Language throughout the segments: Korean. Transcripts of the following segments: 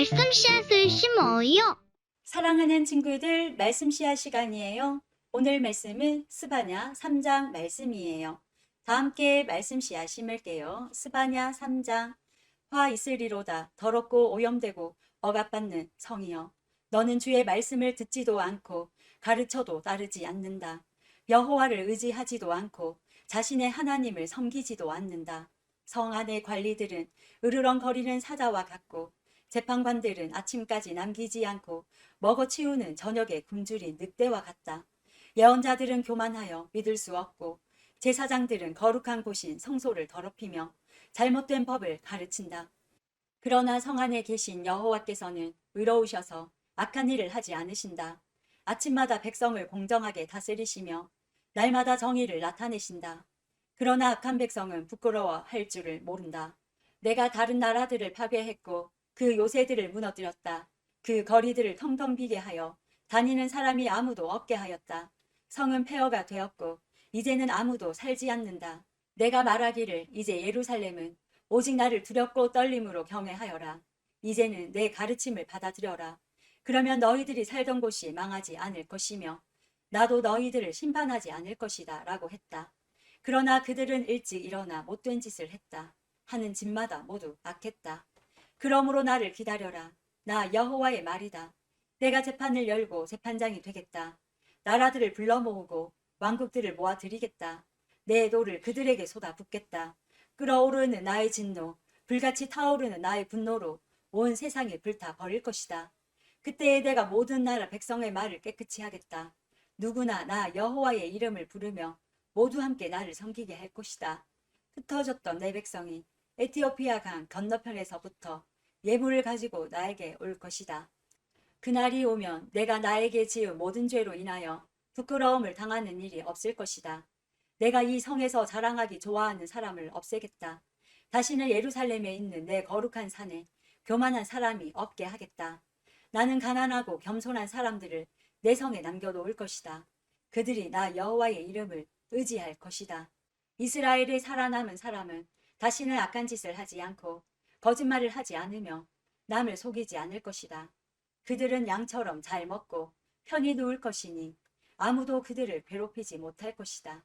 말씀 씨앗을 심어요. 사랑하는 친구들, 말씀 씨앗 시간이에요. 오늘 말씀은 스바냐 3장 말씀이에요. 다 함께 말씀 씨앗 심을게요. 스바냐 3장 화 있으리로다 더럽고 오염되고 억압받는 성이여 너는 주의 말씀을 듣지도 않고 가르쳐도 따르지 않는다. 여호와를 의지하지도 않고 자신의 하나님을 섬기지도 않는다. 성 안의 관리들은 으르렁거리는 사자와 같고 재판관들은 아침까지 남기지 않고 먹어치우는 저녁의 굶주린 늑대와 같다. 예언자들은 교만하여 믿을 수 없고 제사장들은 거룩한 곳인 성소를 더럽히며 잘못된 법을 가르친다. 그러나 성 안에 계신 여호와께서는 의로우셔서 악한 일을 하지 않으신다. 아침마다 백성을 공정하게 다스리시며 날마다 정의를 나타내신다. 그러나 악한 백성은 부끄러워 할 줄을 모른다. 내가 다른 나라들을 파괴했고 그 요새들을 무너뜨렸다. 그 거리들을 텅텅 비게 하여 다니는 사람이 아무도 없게 하였다. 성은 폐허가 되었고 이제는 아무도 살지 않는다. 내가 말하기를 이제 예루살렘은 오직 나를 두렵고 떨림으로 경외하여라. 이제는 내 가르침을 받아들여라. 그러면 너희들이 살던 곳이 망하지 않을 것이며 나도 너희들을 심판하지 않을 것이다 라고 했다. 그러나 그들은 일찍 일어나 못된 짓을 했다. 하는 집마다 모두 악했다. 그러므로 나를 기다려라. 나 여호와의 말이다. 내가 재판을 열고 재판장이 되겠다. 나라들을 불러 모으고 왕국들을 모아 드리겠다. 내 노를 그들에게 쏟아 붓겠다. 끓어오르는 나의 진노, 불같이 타오르는 나의 분노로 온 세상이 불타 버릴 것이다. 그때에 내가 모든 나라 백성의 말을 깨끗이 하겠다. 누구나 나 여호와의 이름을 부르며 모두 함께 나를 섬기게 할 것이다. 흩어졌던 내 백성이 에티오피아 강 건너편에서부터 예물을 가지고 나에게 올 것이다. 그날이 오면 내가 나에게 지은 모든 죄로 인하여 부끄러움을 당하는 일이 없을 것이다. 내가 이 성에서 자랑하기 좋아하는 사람을 없애겠다. 다시는 예루살렘에 있는 내 거룩한 산에 교만한 사람이 없게 하겠다. 나는 가난하고 겸손한 사람들을 내 성에 남겨놓을 것이다. 그들이 나 여호와의 이름을 의지할 것이다. 이스라엘에 살아남은 사람은 다시는 악한 짓을 하지 않고 거짓말을 하지 않으며 남을 속이지 않을 것이다. 그들은 양처럼 잘 먹고 편히 누울 것이니 아무도 그들을 괴롭히지 못할 것이다.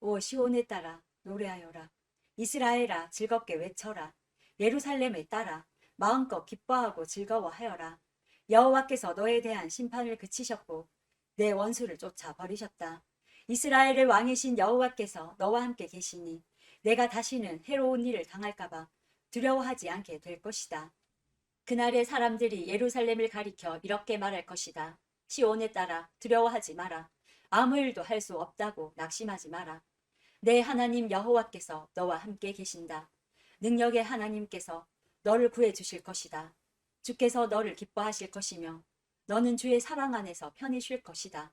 오 시온에 따라 노래하여라. 이스라엘아 즐겁게 외쳐라. 예루살렘에 따라 마음껏 기뻐하고 즐거워하여라. 여호와께서 너에 대한 심판을 그치셨고 내 원수를 쫓아 버리셨다. 이스라엘의 왕이신 여호와께서 너와 함께 계시니 내가 다시는 해로운 일을 당할까봐 두려워하지 않게 될 것이다. 그날의 사람들이 예루살렘을 가리켜 이렇게 말할 것이다. 시온에 따라 두려워하지 마라. 아무 일도 할 수 없다고 낙심하지 마라. 내 하나님 여호와께서 너와 함께 계신다. 능력의 하나님께서 너를 구해 주실 것이다. 주께서 너를 기뻐하실 것이며 너는 주의 사랑 안에서 편히 쉴 것이다.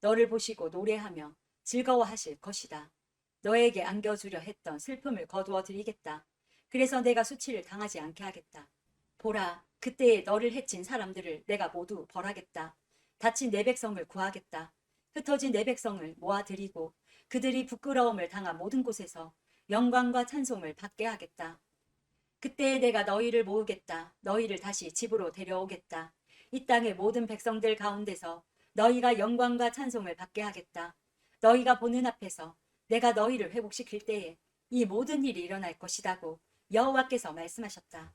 너를 보시고 노래하며 즐거워하실 것이다. 너에게 안겨주려 했던 슬픔을 거두어 드리겠다. 그래서 내가 수치를 당하지 않게 하겠다. 보라, 그때에 너를 해친 사람들을 내가 모두 벌하겠다. 다친 내 백성을 구하겠다. 흩어진 내 백성을 모아들이고 그들이 부끄러움을 당한 모든 곳에서 영광과 찬송을 받게 하겠다. 그때에 내가 너희를 모으겠다. 너희를 다시 집으로 데려오겠다. 이 땅의 모든 백성들 가운데서 너희가 영광과 찬송을 받게 하겠다. 너희가 보는 앞에서 내가 너희를 회복시킬 때에 이 모든 일이 일어날 것이라고 여호와께서 말씀하셨다.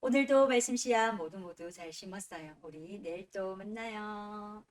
오늘도 말씀 씨앗 모두 모두 잘 심었어요. 우리 내일 또 만나요.